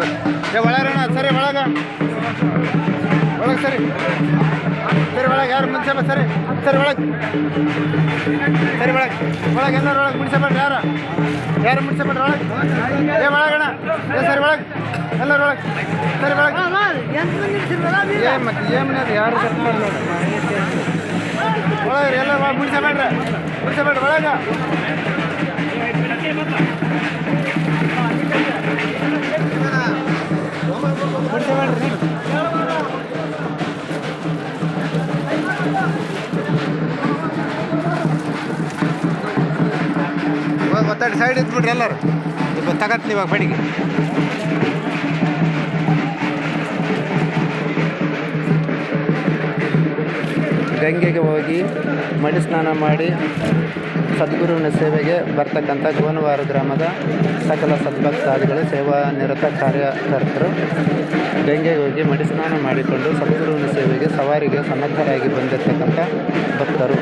ಬರ್ರಿ ಏ ಒಳಗಣ ಸರಿ ಒಳಗ ಒಳಗೆ ಸರಿ ಸರಿ ಒಳಗೆ ಯಾರು ಮುಂಚೆ ಬಾ ಸರಿ ಸರಿ ಒಳಗೆ ಸರಿ ಒಳಗೆ ಒಳಗೆ ಎಲ್ಲರೂ ಒಳಗೆ ಮುಂಚೆ ಬೇಡ್ರಿ ಯಾರು ಯಾರು ಮುಂಚೆ ಬೇಡ್ರಿ ಒಳಗೆ ಏ ಒಳಗಣ ಏ ಸರಿ ಒಳಗೆ ಎಲ್ಲರೂ ಒಳಗೆ ಸರಿ ಒಳಗೆ ಏ ಮತ್ತೆ ಏನು ಅದು ಯಾರು ಕರ್ಕೊಂಡು ನೋಡಿ ಒಳಗೆ ಎಲ್ಲ ಮುಂಚೆ ಬೇಡ್ರಿ ಮುಂಚೆ ಬೇಡ್ರಿ ಒಳಗೆ ಒತ್ತಡ ಸೈಡ್ ಇದ್ಬಿಡ್ರಿ ಎಲ್ಲರೂ. ನೀವಾಗ ಇವಾಗ ಗಂಗೆಗೆ ಹೋಗಿ ಮಡಿ ಸ್ನಾನ ಮಾಡಿ ಸದ್ಗುರುವಿನ ಸೇವೆಗೆ ಬರ್ತಕ್ಕಂಥ ಗೋನವಾರ ಗ್ರಾಮದ ಸಕಲ ಸದ್ಭಕ್ತಾದಿಗಳು ಸೇವಾ ನಿರತ ಕಾರ್ಯಕರ್ತರು ಗಂಗೆಗೆ ಹೋಗಿ ಮಡಿ ಸ್ನಾನ ಮಾಡಿಕೊಂಡು ಸದ್ಗುರುವಿನ ಸೇವೆಗೆ ಸವಾರಿಗೆ ಸನ್ನದ್ಧರಾಗಿ ಬಂದಿರತಕ್ಕಂಥ ಭಕ್ತರು.